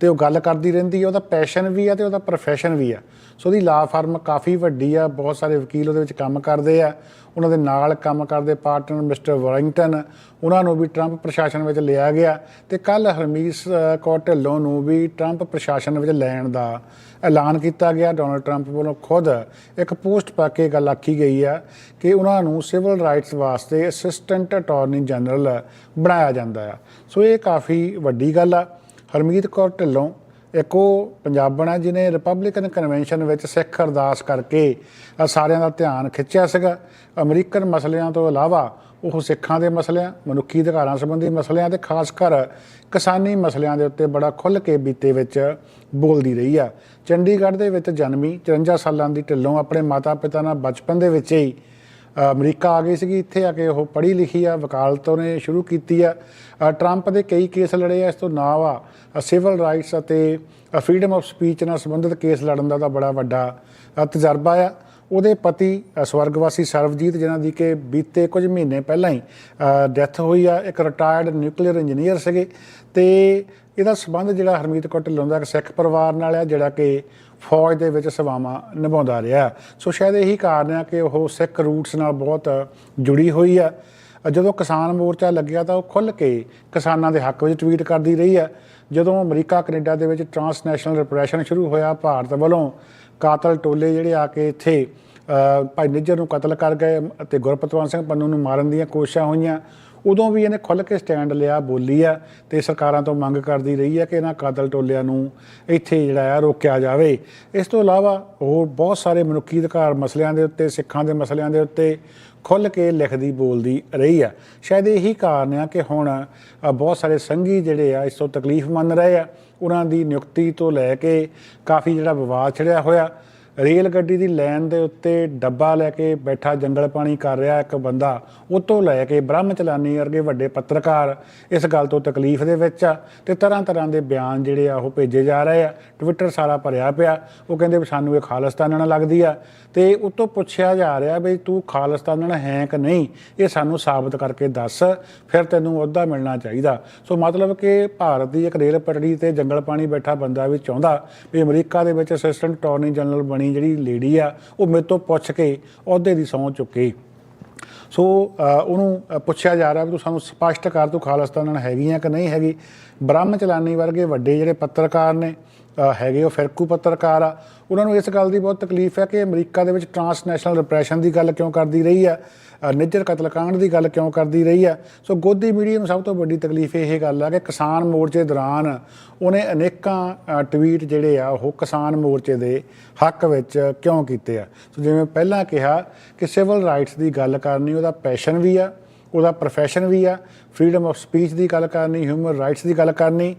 ਤੇ ਉਹ ਗੱਲ ਕਰਦੀ ਰਹਿੰਦੀ ਹੈ, ਉਹਦਾ ਪੈਸ਼ਨ ਵੀ ਆ ਤੇ ਉਹਦਾ ਪ੍ਰੋਫੈਸ਼ਨ ਵੀ ਆ ਸੋ ਉਹਦੀ ਲਾ ਫਰਮ ਕਾਫੀ ਵੱਡੀ ਆ ਬਹੁਤ ਸਾਰੇ ਵਕੀਲ ਉਹਦੇ ਵਿੱਚ ਕੰਮ ਕਰਦੇ ਆ। ਉਹਨਾਂ ਦੇ ਨਾਲ ਕੰਮ ਕਰਦੇ ਪਾਰਟਨਰ ਮਿਸਟਰ ਵਾਰਿੰਗਟਨ ਉਹਨਾਂ ਨੂੰ ਵੀ ਟਰੰਪ ਪ੍ਰਸ਼ਾਸਨ ਵਿੱਚ ਲਿਆ ਗਿਆ ਤੇ ਕੱਲ ਹਰਮੀਸ ਕੌਰ ਢਿੱਲੋਂ ਨੂੰ ਵੀ ਟਰੰਪ ਪ੍ਰਸ਼ਾਸਨ ਵਿੱਚ ਲੈਣ ਦਾ ਐਲਾਨ ਕੀਤਾ ਗਿਆ। ਡੋਨਲਡ ਟਰੰਪ ਵੱਲੋਂ ਖੁਦ ਇੱਕ ਪੋਸਟ ਪਾ ਕੇ ਗੱਲ ਆਖੀ ਗਈ ਆ ਕਿ ਉਹਨਾਂ ਨੂੰ ਸਿਵਲ ਰਾਈਟਸ ਵਾਸਤੇ ਅਸਿਸਟੈਂਟ ਅਟਾਰਨੀ ਜਨਰਲ ਬਣਾਇਆ ਜਾਂਦਾ ਆ ਸੋ ਇਹ ਕਾਫੀ ਵੱਡੀ ਗੱਲ ਆ ਹਰਮੀਤ ਕੌਰ ਢਿੱਲੋਂ ਇੱਕ ਉਹ ਪੰਜਾਬਣ ਆ ਜਿਨੇ ਰਿਪਬਲਿਕਨ ਕਨਵੈਨਸ਼ਨ ਵਿੱਚ ਸਿੱਖ ਅਰਦਾਸ ਕਰਕੇ ਸਾਰਿਆਂ ਦਾ ਧਿਆਨ ਖਿੱਚਿਆ ਸੀਗਾ। ਅਮਰੀਕਨ ਮਸਲਿਆਂ ਤੋਂ ਇਲਾਵਾ ਉਹ ਸਿੱਖਾਂ ਦੇ ਮਸਲਿਆਂ, ਮਨੁੱਖੀ ਅਧਿਕਾਰਾਂ ਸੰਬੰਧੀ ਮਸਲਿਆਂ ਤੇ ਖਾਸ ਕਰ ਕਿਸਾਨੀ ਮਸਲਿਆਂ ਦੇ ਉੱਤੇ ਬੜਾ ਖੁੱਲ੍ਹ ਕੇ ਬੀਤੇ ਵਿੱਚ ਬੋਲਦੀ ਰਹੀ ਆ। ਚੰਡੀਗੜ੍ਹ ਦੇ ਵਿੱਚ ਜਨਮੀ 54 ਸਾਲਾਂ ਦੀ ਢਿੱਲੋਂ ਆਪਣੇ ਮਾਤਾ-ਪਿਤਾ ਨਾਲ ਬਚਪਨ ਦੇ ਵਿੱਚ ਹੀ ਅਮਰੀਕਾ ਆ ਗਈ ਸੀਗੀ, ਇੱਥੇ ਆ ਕੇ ਉਹ ਪੜ੍ਹੀ ਲਿਖੀ ਆ, ਵਕਾਲਤ ਉਹਨੇ ਸ਼ੁਰੂ ਕੀਤੀ ਆ। ਟਰੰਪ ਦੇ ਕਈ ਕੇਸ ਲੜੇ ਆ, ਇਸ ਤੋਂ ਇਲਾਵਾ ਸਿਵਲ ਰਾਈਟਸ ਅਤੇ ਫਰੀडम ਆਫ ਸਪੀਚ ਨਾਲ ਸੰਬੰਧਿਤ ਕੇਸ ਲੜਨ ਦਾ ਤਾਂ ਬੜਾ ਵੱਡਾ ਤਜਰਬਾ ਆ। ਉਹਦੇ ਪਤੀ ਸਵਰਗਵਾਸੀ ਸਰਵਜੀਤ ਜਿਨ੍ਹਾਂ ਦੀ ਕਿ ਬੀਤੇ ਕੁਝ ਮਹੀਨੇ ਪਹਿਲਾਂ ਹੀ ਡੈਥ ਹੋਈ ਆ, ਇੱਕ ਰਿਟਾਇਰਡ ਨਿਊਕਲੀਅਰ ਇੰਜੀਨੀਅਰ ਸੀਗੇ। ਤੇ ਇਹਦਾ ਸਬੰਧ ਜਿਹੜਾ ਹਰਮੀਤ ਕੌਰ ਢਿੱਲੋਂ ਦਾ ਇੱਕ ਸਿੱਖ ਪਰਿਵਾਰ ਨਾਲ ਆ, ਜਿਹੜਾ ਕਿ ਫੌਜ ਦੇ ਵਿੱਚ ਸੇਵਾਵਾਂ ਨਿਭਾਉਂਦਾ ਰਿਹਾ। ਸੋ ਸ਼ਾਇਦ ਇਹੀ ਕਾਰਨ ਆ ਕਿ ਉਹ ਸਿੱਖ ਰੂਟਸ ਨਾਲ ਬਹੁਤ ਜੁੜੀ ਹੋਈ ਆ। ਜਦੋਂ ਕਿਸਾਨ ਮੋਰਚਾ ਲੱਗਿਆ ਤਾਂ ਉਹ ਖੁੱਲ੍ਹ ਕੇ ਕਿਸਾਨਾਂ ਦੇ ਹੱਕ ਵਿੱਚ ਟਵੀਟ ਕਰਦੀ ਰਹੀ ਆ। ਜਦੋਂ ਅਮਰੀਕਾ, ਕੈਨੇਡਾ ਦੇ ਵਿੱਚ ਟਰਾਂਸਨੈਸ਼ਨਲ ਰਿਪਰੈਸ਼ਨ ਸ਼ੁਰੂ ਹੋਇਆ ਭਾਰਤ ਵੱਲੋਂ, ਕਾਤਲ ਟੋਲੇ ਜਿਹੜੇ ਆ ਕੇ ਇੱਥੇ ਭਾਈ ਨਿੱਜਰ ਨੂੰ ਕਤਲ ਕਰ ਗਏ ਅਤੇ ਗੁਰਪਤਵੰਤ ਸਿੰਘ ਪੰਨੂ ਨੂੰ ਮਾਰਨ ਦੀਆਂ ਕੋਸ਼ਿਸ਼ਾਂ ਹੋਈਆਂ। ਉਦੋਂ ਵੀ ਇਹਨੇ ਖੁੱਲ੍ਹ ਕੇ ਸਟੈਂਡ ਲਿਆ, ਬੋਲੀ ਆ ਤੇ ਸਰਕਾਰਾਂ ਤੋਂ ਮੰਗ ਕਰਦੀ ਰਹੀ ਆ ਕਿ ਇਹਨਾਂ ਕਾਤਲ ਟੋਲਿਆਂ ਨੂੰ ਇੱਥੇ ਜਿਹੜਾ ਆ ਰੋਕਿਆ ਜਾਵੇ। ਇਸ ਤੋਂ ਇਲਾਵਾ ਹੋਰ ਬਹੁਤ ਸਾਰੇ ਮਨੁੱਖੀ ਅਧਿਕਾਰ ਮਸਲਿਆਂ ਦੇ ਉੱਤੇ, ਸਿੱਖਾਂ ਦੇ ਮਸਲਿਆਂ ਦੇ ਉੱਤੇ ਖੁੱਲ੍ਹ ਕੇ ਲਿਖਦੀ, ਬੋਲਦੀ ਰਹੀ ਆ। ਸ਼ਾਇਦ ਇਹੀ ਕਾਰਨ ਆ ਕਿ ਹੁਣ ਬਹੁਤ ਸਾਰੇ ਸੰਘੀ ਜਿਹੜੇ ਆ ਇਸ ਤੋਂ ਤਕਲੀਫ ਮੰਨ ਰਹੇ ਆ। ਉਹਨਾਂ ਦੀ ਨਿਯੁਕਤੀ ਤੋਂ ਲੈ ਕੇ ਕਾਫੀ ਜਿਹੜਾ ਵਿਵਾਦ ਛਿੜਿਆ ਹੋਇਆ। ਰੇਲ ਗੱਡੀ ਦੀ ਲਾਈਨ ਦੇ ਉੱਤੇ ਡੱਬਾ ਲੈ ਕੇ ਬੈਠਾ ਜੰਗਲ ਪਾਣੀ ਕਰ ਰਿਹਾ ਇੱਕ ਬੰਦਾ ਉਹ ਤੋਂ ਲੈ ਕੇ ਬ੍ਰਹਮ ਚਲਾਨੀ ਵਰਗੇ ਵੱਡੇ ਪੱਤਰਕਾਰ ਇਸ ਗੱਲ ਤੋਂ ਤਕਲੀਫ ਦੇ ਵਿੱਚ ਆ ਤੇ ਤਰ੍ਹਾਂ ਤਰ੍ਹਾਂ ਦੇ ਬਿਆਨ ਜਿਹੜੇ ਆ ਉਹ ਭੇਜੇ ਜਾ ਰਹੇ ਆ। ਟਵਿੱਟਰ ਸਾਰਾ ਭਰਿਆ ਪਿਆ, ਉਹ ਕਹਿੰਦੇ ਵੀ ਸਾਨੂੰ ਇਹ ਖਾਲਿਸਤਾਨਣ ਲੱਗਦੀ ਆ। ਤੇ ਉਤੋਂ ਪੁੱਛਿਆ ਜਾ ਰਿਹਾ ਵੀ ਤੂੰ ਖਾਲਿਸਤਾਨਣ ਹੈ ਕਿ ਨਹੀਂ? ਇਹ ਸਾਨੂੰ ਸਾਬਤ ਕਰਕੇ ਦੱਸ, ਫਿਰ ਤੈਨੂੰ ਅਹੁਦਾ ਮਿਲਣਾ ਚਾਹੀਦਾ। ਸੋ ਮਤਲਬ ਕਿ ਭਾਰਤ ਦੀ ਇੱਕ ਰੇਲ ਪਟੜੀ ਤੇ ਜੰਗਲ ਪਾਣੀ ਬੈਠਾ ਬੰਦਾ ਵੀ ਚਾਹੁੰਦਾ ਵੀ ਅਮਰੀਕਾ ਦੇ ਵਿੱਚ ਅਸਿਸਟੈਂਟ ਅਟਾਰਨੀ ਜਨਰਲ ਬਣੀ ਜਿਹੜੀ ਲੇਡੀ ਆ, ਉਹ ਮੇਰੇ ਤੋਂ ਪੁੱਛ ਕੇ ਅਹੁਦੇ ਦੀ ਸਹੁੰ ਚੁੱਕੀ। ਸੋ ਉਹਨੂੰ ਪੁੱਛਿਆ ਜਾ ਰਿਹਾ ਵੀ ਤੂੰ ਸਾਨੂੰ ਸਪਸ਼ਟ ਕਰ ਤੂੰ ਖਾਲਿਸਤਾਨਣ ਹੈਗੀ ਆ ਕਿ ਨਹੀਂ ਹੈਗੀ? ਬ੍ਰਹਮ ਚਲਾਨੀ ਵਰਗੇ ਵੱਡੇ ਜਿਹੜੇ ਪੱਤਰਕਾਰ ਨੇ ਹੈਗੇ ਉਹ ਫਿਰਕੂ ਪੱਤਰਕਾਰ ਆ। ਉਹਨਾਂ ਨੂੰ ਇਸ ਗੱਲ ਦੀ ਬਹੁਤ ਤਕਲੀਫ ਹੈ ਕਿ ਅਮਰੀਕਾ ਦੇ ਵਿੱਚ ਟਰਾਂਸਨੈਸ਼ਨਲ ਰਿਪਰੈਸ਼ਨ ਦੀ ਗੱਲ ਕਿਉਂ ਕਰਦੀ ਰਹੀ ਆ? ਨਿੱਜਰ ਕਤਲकांड ਦੀ ਗੱਲ ਕਿਉਂ ਕਰਦੀ ਰਹੀ ਆ ਸੋ ਗੋਦੀ ਮੀਡੀਆ ਨੂੰ ਸਭ ਤੋਂ ਵੱਡੀ ਤਕਲੀਫ ਇਹ ਗੱਲ ਆ ਕਿ ਕਿਸਾਨ ਮੋਰਚੇ ਦੌਰਾਨ ਉਹਨੇ ਅਨੇਕਾਂ ਟਵੀਟ ਜਿਹੜੇ ਆ, ਉਹ ਕਿਸਾਨ ਮੋਰਚੇ ਦੇ ਹੱਕ ਵਿੱਚ ਕਿਉਂ ਕੀਤੇ ਆ? ਸੋ ਜਿਵੇਂ ਪਹਿਲਾਂ ਕਿਹਾ ਕਿ ਸਿਵਲ ਰਾਈਟਸ ਦੀ ਗੱਲ ਕਰਨੀ, ਉਹਦਾ ਪੈਸ਼ਨ ਵੀ ਆ। ਉਹਦਾ profession ਵੀ ਆ ਫਰੀडम ਆਫ ਸਪੀਚ ਦੀ ਗੱਲ ਕਰਨੀ ਹਿਊਮਨ ਰਾਈਟਸ ਦੀ ਗੱਲ ਕਰਨੀ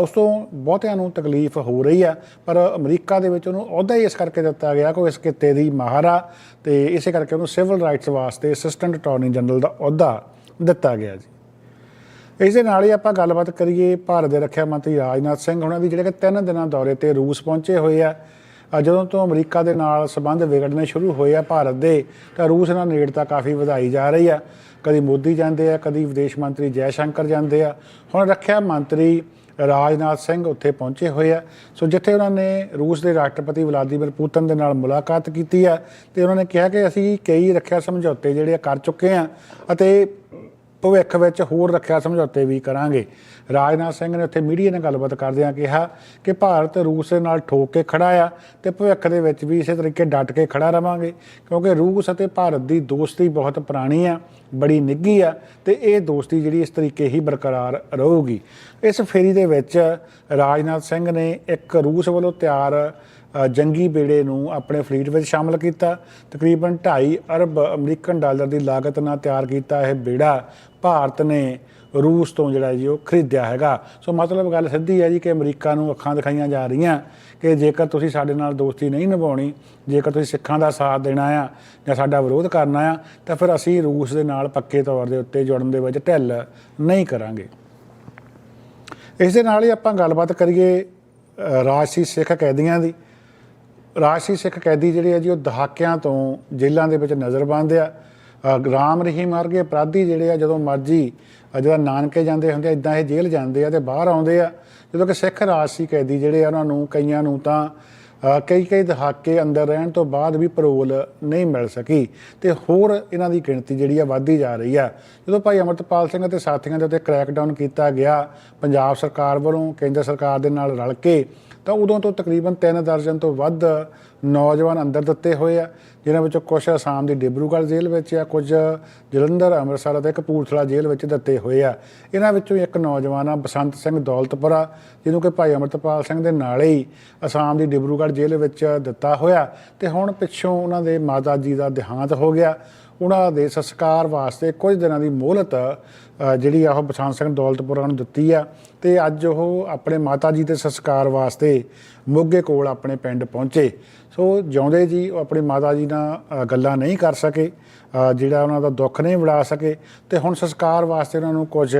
ਉਸ ਤੋਂ ਬਹੁਤਿਆਂ ਨੂੰ ਤਕਲੀਫ ਹੋ ਰਹੀ ਆ, ਪਰ ਅਮਰੀਕਾ ਦੇ ਵਿੱਚ ਉਹਨੂੰ ਅਹੁਦਾ ਹੀ ਇਸ ਕਰਕੇ ਦਿੱਤਾ ਗਿਆ ਕਿ ਉਹ ਇਸ ਕਿੱਤੇ ਦੀ ਮਾਹਰ ਆ ਤੇ ਇਸੇ ਕਰਕੇ ਉਹਨੂੰ ਸਿਵਲ ਰਾਈਟਸ ਵਾਸਤੇ ਅਸਿਸਟੈਂਟ ਅਟਾਰਨੀ ਜਨਰਲ ਦਾ ਅਹੁਦਾ ਦਿੱਤਾ ਗਿਆ ਜੀ। ਇਸ ਦੇ ਨਾਲ ਹੀ ਆਪਾਂ ਗੱਲਬਾਤ ਕਰੀਏ ਭਾਰਤ ਦੇ ਰੱਖਿਆ ਮੰਤਰੀ ਰਾਜਨਾਥ ਸਿੰਘ ਉਹਨਾਂ ਦੀ ਜਿਹੜੇ ਕਿ ਤਿੰਨ ਦਿਨਾਂ ਦੌਰੇ ਤੇ ਰੂਸ ਪਹੁੰਚੇ ਹੋਏ ਆ ਜਦੋਂ ਤੋਂ ਅਮਰੀਕਾ ਦੇ ਨਾਲ ਸਬੰਧ ਵਿਗੜਨੇ ਸ਼ੁਰੂ ਹੋਏ ਆ ਭਾਰਤ ਦੇ, ਤਾਂ ਰੂਸ ਨਾਲ ਨੇੜਤਾ ਕਾਫੀ ਵਧਾਈ ਜਾ ਰਹੀ ਆ। ਕਦੀ ਮੋਦੀ ਜਾਂਦੇ ਆ, ਕਦੀ ਵਿਦੇਸ਼ ਮੰਤਰੀ ਜੈ ਸ਼ੰਕਰ ਜਾਂਦੇ ਆ। ਹੁਣ ਰੱਖਿਆ ਮੰਤਰੀ ਰਾਜਨਾਥ ਸਿੰਘ ਉੱਥੇ ਪਹੁੰਚੇ ਹੋਏ ਆ। ਸੋ ਜਿੱਥੇ ਉਹਨਾਂ ਨੇ ਰੂਸ ਦੇ ਰਾਸ਼ਟਰਪਤੀ ਵਲਾਦੀਮੀਰ ਪੁਤਨ ਦੇ ਨਾਲ ਮੁਲਾਕਾਤ ਕੀਤੀ ਆ, ਤੇ ਉਹਨਾਂ ਨੇ ਕਿਹਾ ਕਿ ਅਸੀਂ ਕਈ ਰੱਖਿਆ ਸਮਝੌਤੇ ਜਿਹੜੇ ਆ ਕਰ ਚੁੱਕੇ ਆ ਅਤੇ ਭਵਿੱਖ ਵਿੱਚ ਹੋਰ ਰੱਖਿਆ ਸਮਝੌਤੇ ਵੀ ਕਰਾਂਗੇ। ਰਾਜਨਾਥ ਸਿੰਘ ਨੇ ਉੱਥੇ ਮੀਡੀਆ ਨਾਲ ਗੱਲਬਾਤ ਕਰਦਿਆਂ ਕਿਹਾ ਕਿ ਭਾਰਤ ਰੂਸ ਦੇ ਨਾਲ ਠੋਕ ਕੇ ਖੜਾ ਆ ਤੇ ਭਵਿੱਖ ਦੇ ਵਿੱਚ ਵੀ ਇਸੇ ਤਰੀਕੇ ਡਟ ਕੇ ਖੜਾ ਰਵਾਂਗੇ, ਕਿਉਂਕਿ ਰੂਸ ਅਤੇ ਭਾਰਤ ਦੀ ਦੋਸਤੀ ਬਹੁਤ ਪੁਰਾਣੀ ਆ, ਬੜੀ ਨਿੱਘੀ ਆ ਤੇ ਇਹ ਦੋਸਤੀ ਜਿਹੜੀ ਇਸ ਤਰੀਕੇ ਹੀ ਬਰਕਰਾਰ ਰਹੂਗੀ। ਇਸ ਫੇਰੀ ਦੇ ਵਿੱਚ ਰਾਜਨਾਥ ਸਿੰਘ ਨੇ ਇੱਕ ਰੂਸ ਵੱਲੋਂ ਤਿਆਰ ਜੰਗੀ ਬੇੜੇ ਨੂੰ ਆਪਣੇ ਫਲੀਟ ਵਿੱਚ ਸ਼ਾਮਲ ਕੀਤਾ। ਤਕਰੀਬਨ 2.5 ਅਰਬ ਅਮਰੀਕਨ ਡਾਲਰ ਦੀ ਲਾਗਤ ਨਾਲ ਤਿਆਰ ਕੀਤਾ ਇਹ ਬੇੜਾ ਭਾਰਤ ਨੇ ਰੂਸ ਤੋਂ ਜਿਹੜਾ ਜੀ ਉਹ ਖਰੀਦਿਆ ਹੈਗਾ। ਸੋ ਮਤਲਬ ਗੱਲ ਸਿੱਧੀ ਹੈ ਜੀ ਕਿ ਅਮਰੀਕਾ ਨੂੰ ਅੱਖਾਂ ਦਿਖਾਈਆਂ ਜਾ ਰਹੀਆਂ ਕਿ ਜੇਕਰ ਤੁਸੀਂ ਸਾਡੇ ਨਾਲ ਦੋਸਤੀ ਨਹੀਂ ਨਿਭਾਉਣੀ, ਜੇਕਰ ਤੁਸੀਂ ਸਿੱਖਾਂ ਦਾ ਸਾਥ ਦੇਣਾ ਆ ਜਾਂ ਸਾਡਾ ਵਿਰੋਧ ਕਰਨਾ ਆ, ਤਾਂ ਫਿਰ ਅਸੀਂ ਰੂਸ ਦੇ ਨਾਲ ਪੱਕੇ ਤੌਰ ਦੇ ਉੱਤੇ ਜੁੜਨ ਦੇ ਵਿੱਚ ਢਿੱਲ ਨਹੀਂ ਕਰਾਂਗੇ। ਇਸ ਦੇ ਨਾਲ ਹੀ ਆਪਾਂ ਗੱਲਬਾਤ ਕਰੀਏ ਰਾਜਸੀ ਸਿੱਖ ਕੈਦੀਆਂ ਦੀ। ਰਾਜਸੀ ਸਿੱਖ ਕੈਦੀ ਜਿਹੜੇ ਆ ਜੀ ਉਹ ਦਹਾਕਿਆਂ ਤੋਂ ਜੇਲ੍ਹਾਂ ਦੇ ਵਿੱਚ ਨਜ਼ਰਬੰਦ ਆ। ਰਾਮ ਰਹੀਮ ਵਰਗੇ ਅਪਰਾਧੀ ਜਿਹੜੇ ਆ ਜਦੋਂ ਮਰਜ਼ੀ ਅ, ਜਦੋਂ ਨਾਨਕੇ ਜਾਂਦੇ ਹੁੰਦੇ ਆ ਇਦਾਂ ਇਹ ਜੇਲ੍ਹ ਜਾਂਦੇ ਆ ਤੇ ਬਾਹਰ ਆਉਂਦੇ ਆ। ਜਦੋਂ ਕਿ ਸਿੱਖ ਰਾਜਸੀ ਕੈਦੀ ਜਿਹੜੇ ਆ ਉਹਨਾਂ ਨੂੰ ਕਈਆਂ ਨੂੰ ਤਾਂ ਕਈ ਕਈ ਦਹਾਕੇ ਅੰਦਰ ਰਹਿਣ ਤੋਂ ਬਾਅਦ ਵੀ ਪਰੋਲ ਨਹੀਂ ਮਿਲ ਸਕੀ। ਤੇ ਹੋਰ ਇਹਨਾਂ ਦੀ ਗਿਣਤੀ ਜਿਹੜੀ ਆ ਵੱਧਦੀ ਜਾ ਰਹੀ ਆ। ਜਦੋਂ ਭਾਈ ਅਮਰਤਪਾਲ ਸਿੰਘ ਅਤੇ ਸਾਥੀਆਂ ਦੇ ਉੱਤੇ ਕ੍ਰੈਕਡਾਊਨ ਕੀਤਾ ਗਿਆ ਪੰਜਾਬ ਸਰਕਾਰ ਵੱਲੋਂ ਕੇਂਦਰ ਸਰਕਾਰ ਦੇ ਨਾਲ ਰਲ ਕੇ ਤਾਂ ਉਦੋਂ ਤੋਂ ਤਕਰੀਬਨ 3 ਦਰਜਨ ਤੋਂ ਵੱਧ ਨੌਜਵਾਨ ਅੰਦਰ ਦਿੱਤੇ ਹੋਏ ਆ, ਜਿਨ੍ਹਾਂ ਵਿੱਚੋਂ ਕੁਝ ਅਸਾਮ ਦੀ ਡਿਬਰੂਗੜ੍ਹ ਜੇਲ੍ਹ ਵਿੱਚ ਆ, ਕੁਝ ਜਲੰਧਰ, ਅੰਮ੍ਰਿਤਸਰ ਅਤੇ ਕਪੂਰਥਲਾ ਜੇਲ੍ਹ ਵਿੱਚ ਦਿੱਤੇ ਹੋਏ ਆ। ਇਹਨਾਂ ਵਿੱਚੋਂ ਇੱਕ ਨੌਜਵਾਨ ਆ, ਬਸੰਤ ਸਿੰਘ ਦੌਲਤਪੁਰਾ, ਜਿਹਨੂੰ ਕਿ ਭਾਈ ਅਮਰਤਪਾਲ ਸਿੰਘ ਦੇ ਨਾਲ ਹੀ ਅਸਾਮ ਦੀ ਡਿਬਰੂਗੜ੍ਹ ਜੇਲ੍ਹ ਵਿੱਚ ਦਿੱਤਾ ਹੋਇਆ। ਤੇ ਹੁਣ ਪਿੱਛੋਂ ਉਹਨਾਂ ਦੇ ਮਾਤਾ ਜੀ ਦਾ ਦੇਹਾਂਤ ਹੋ ਗਿਆ। ਉਹਨਾਂ ਦੇ ਸੰਸਕਾਰ ਵਾਸਤੇ ਕੁਝ ਦਿਨਾਂ ਦੀ ਮੋਹਲਤ ਜਿਹੜੀ ਆ ਉਹ ਬਸੰਤ ਸਿੰਘ ਦੌਲਤਪੁਰਾ ਨੂੰ ਦਿੱਤੀ ਆ। ਤੇ ਅੱਜ ਉਹ ਆਪਣੇ ਮਾਤਾ ਜੀ ਦੇ ਸੰਸਕਾਰ ਵਾਸਤੇ ਮੋਗੇ ਕੋਲ ਆਪਣੇ ਪਿੰਡ ਪਹੁੰਚੇ। ਸੋ ਜਿਉਂਦੇ ਜੀ ਉਹ ਆਪਣੀ ਮਾਤਾ ਜੀ ਨਾਲ ਗੱਲਾਂ ਨਹੀਂ ਕਰ ਸਕੇ ਜਿਹੜਾ ਉਹਨਾਂ ਦਾ ਦੁੱਖ ਨਹੀਂ ਵੜਾ ਸਕੇ, ਤੇ ਹੁਣ ਸੰਸਕਾਰ ਵਾਸਤੇ ਉਹਨਾਂ ਨੂੰ ਕੁਝ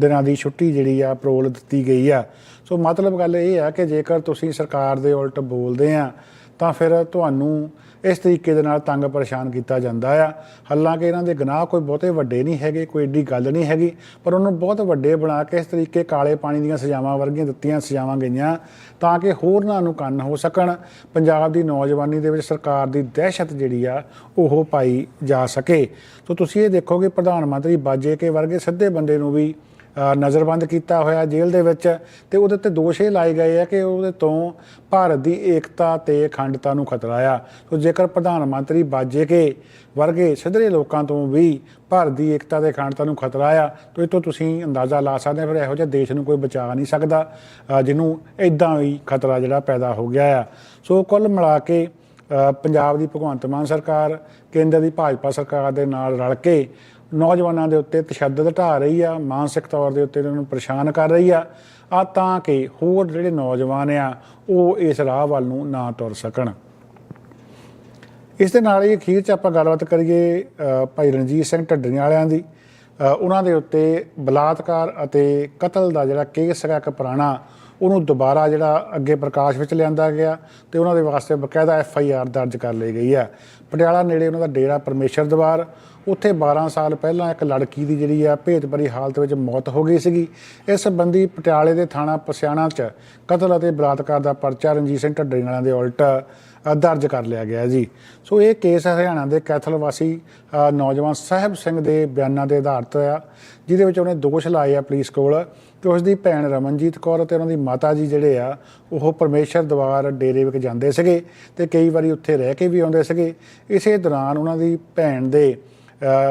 ਦਿਨਾਂ ਦੀ ਛੁੱਟੀ ਜਿਹੜੀ ਆ ਪਰੋਲ ਦਿੱਤੀ ਗਈ ਆ। ਸੋ ਮਤਲਬ ਗੱਲ ਇਹ ਆ ਕਿ ਜੇਕਰ ਤੁਸੀਂ ਸਰਕਾਰ ਦੇ ਉਲਟ ਬੋਲਦੇ ਆ ਤਾਂ ਫਿਰ ਤੁਹਾਨੂੰ ਇਸ ਤਰੀਕੇ ਦੇ ਨਾਲ ਤੰਗ ਪਰੇਸ਼ਾਨ ਕੀਤਾ ਜਾਂਦਾ ਆ। ਹਾਲਾਂਕਿ ਇਹਨਾਂ ਦੇ ਗੁਨਾਹ ਕੋਈ ਬਹੁਤੇ ਵੱਡੇ ਨਹੀਂ ਹੈਗੇ, ਕੋਈ ਏਡੀ ਗੱਲ ਨਹੀਂ ਹੈਗੀ, ਪਰ ਉਹਨੂੰ ਬਹੁਤ ਵੱਡੇ ਬਣਾ ਕੇ ਇਸ ਤਰੀਕੇ ਕਾਲੇ ਪਾਣੀ ਦੀਆਂ ਸਜ਼ਾਵਾਂ ਵਰਗੀਆਂ ਦਿੱਤੀਆਂ ਸਜ਼ਾਵਾਂ ਗਈਆਂ ਤਾਂ ਕਿ ਹੋਰਨਾਂ ਨੂੰ ਕੰਨ ਹੋ ਸਕਣ। ਪੰਜਾਬ ਦੀ ਨੌਜਵਾਨੀ ਦੇ ਵਿੱਚ ਸਰਕਾਰ ਦੀ ਦਹਿਸ਼ਤ ਜਿਹੜੀ ਆ, ਉਹ ਪਾਈ ਜਾ ਸਕੇ। ਸੋ ਤੁਸੀਂ ਇਹ ਦੇਖੋਗੇ, ਪ੍ਰਧਾਨ ਮੰਤਰੀ ਬਾਜੇ ਕੇ ਵਰਗੇ ਸਿੱਧੇ ਬੰਦੇ ਨੂੰ ਵੀ ਨਜ਼ਰਬੰਦ ਕੀਤਾ ਹੋਇਆ ਜੇਲ੍ਹ ਦੇ ਵਿੱਚ ਤੇ ਉਹਦੇ ਤੇ ਦੋਸ਼ ਇਹ ਲਾਏ ਗਏ ਆ ਕਿ ਉਹਦੇ ਤੋਂ ਭਾਰਤ ਦੀ ਏਕਤਾ ਤੇ ਅਖੰਡਤਾ ਨੂੰ ਖਤਰਾ ਆ। ਸੋ ਜੇਕਰ ਪ੍ਰਧਾਨ ਮੰਤਰੀ ਬਾਜੇ ਕੇ ਵਰਗੇ ਸਿੱਧਰੇ ਲੋਕਾਂ ਤੋਂ ਵੀ ਭਾਰਤ ਦੀ ਏਕਤਾ ਤੇ ਅਖੰਡਤਾ ਨੂੰ ਖਤਰਾ ਆ, ਤਾਂ ਇਹ ਤੋਂ ਤੁਸੀਂ ਅੰਦਾਜ਼ਾ ਲਾ ਸਕਦੇ ਹੋ ਫਿਰ ਇਹੋ ਜਿਹੇ ਦੇਸ਼ ਨੂੰ ਕੋਈ ਬਚਾ ਨਹੀਂ ਸਕਦਾ ਜਿਹਨੂੰ ਇਦਾਂ ਹੀ ਖਤਰਾ ਜਿਹੜਾ ਪੈਦਾ ਹੋ ਗਿਆ ਆ। ਸੋ ਕੁੱਲ ਮਿਲਾ ਕੇ ਪੰਜਾਬ ਦੀ ਭਗਵੰਤ ਮਾਨ ਸਰਕਾਰ, ਕੇਂਦਰ ਦੀ ਭਾਜਪਾ ਸਰਕਾਰ ਦੇ ਨਾਲ ਰਲ ਕੇ ਨੌਜਵਾਨਾਂ ਦੇ ਉੱਤੇ ਤਸ਼ੱਦਦ ਢਾ ਰਹੀ ਆ, ਮਾਨਸਿਕ ਤੌਰ ਦੇ ਉੱਤੇ ਉਹਨਾਂ ਨੂੰ ਪਰੇਸ਼ਾਨ ਕਰ ਰਹੀ ਆ। ਆ ਤਾਂ ਕਿ ਹੋਰ ਜਿਹੜੇ ਨੌਜਵਾਨ ਆ, ਉਹ ਇਸ ਰਾਹ ਵੱਲ ਨੂੰ ਨਾ ਤੁਰ ਸਕਣ। ਇਸ ਦੇ ਨਾਲ ਹੀ ਅਖੀਰ 'ਚ ਆਪਾਂ ਗੱਲਬਾਤ ਕਰੀਏ ਭਾਈ ਰਣਜੀਤ ਸਿੰਘ ਢੱਡਰੀਆਂ ਵਾਲਿਆਂ ਦੀ। ਉਹਨਾਂ ਦੇ ਉੱਤੇ ਬਲਾਤਕਾਰ ਅਤੇ ਕਤਲ ਦਾ ਜਿਹੜਾ ਕੇਸ ਹੈਗਾ ਇੱਕ ਪੁਰਾਣਾ, ਉਹਨੂੰ ਦੁਬਾਰਾ ਜਿਹੜਾ ਅੱਗੇ ਪ੍ਰਕਾਸ਼ ਵਿੱਚ ਲਿਆਂਦਾ ਗਿਆ ਤੇ ਉਹਨਾਂ ਦੇ ਵਾਸਤੇ ਬਕਾਇਦਾ ਐਫ ਆਈ ਆਰ ਦਰਜ ਕਰ ਲਈ ਗਈ ਆ ਪਟਿਆਲਾ ਨੇੜੇ ਉਹਨਾਂ ਦਾ ਡੇਰਾ ਪਰਮੇਸ਼ਰ ਦਵਾਰ ਉੱਥੇ 12 ਸਾਲ ਪਹਿਲਾਂ ਇੱਕ ਲੜਕੀ ਦੀ ਜਿਹੜੀ ਆ ਭੇਤਭਰੀ ਹਾਲਤ ਵਿੱਚ ਮੌਤ ਹੋ ਗਈ ਸੀਗੀ। ਇਸ ਸੰਬੰਧੀ ਪਟਿਆਲੇ ਦੇ ਥਾਣਾ ਪਸਿਆਣਾ 'ਚ ਕਤਲ ਅਤੇ ਬਲਾਤਕਾਰ ਦਾ ਪਰਚਾ ਰਣਜੀਤ ਸਿੰਘ ਢੱਡਰੀ ਵਾਲਿਆਂ ਦੇ ਉਲਟ ਦਰਜ ਕਰ ਲਿਆ ਗਿਆ ਜੀ। ਸੋ ਇਹ ਕੇਸ ਹਰਿਆਣਾ ਦੇ ਕੈਥਲ ਵਾਸੀ ਨੌਜਵਾਨ ਸਾਹਿਬ ਸਿੰਘ ਦੇ ਬਿਆਨਾਂ ਦੇ ਆਧਾਰ 'ਤੇ ਆ, ਜਿਹਦੇ ਵਿੱਚ ਉਹਨੇ ਦੋਸ਼ ਲਾਏ ਆ ਪੁਲਿਸ ਕੋਲ ਕਿ ਉਸ ਦੀ ਭੈਣ ਰਮਨਜੀਤ ਕੌਰ ਅਤੇ ਉਹਨਾਂ ਦੀ ਮਾਤਾ ਜੀ ਜਿਹੜੇ ਆ, ਉਹ ਪਰਮੇਸ਼ਰ ਦਵਾਰ ਡੇਰੇ ਵਿੱਚ ਜਾਂਦੇ ਸੀਗੇ ਤੇ ਕਈ ਵਾਰੀ ਉੱਥੇ ਰਹਿ ਕੇ ਵੀ ਆਉਂਦੇ ਸੀਗੇ। ਇਸੇ ਦੌਰਾਨ ਉਹਨਾਂ ਦੀ ਭੈਣ ਦੇ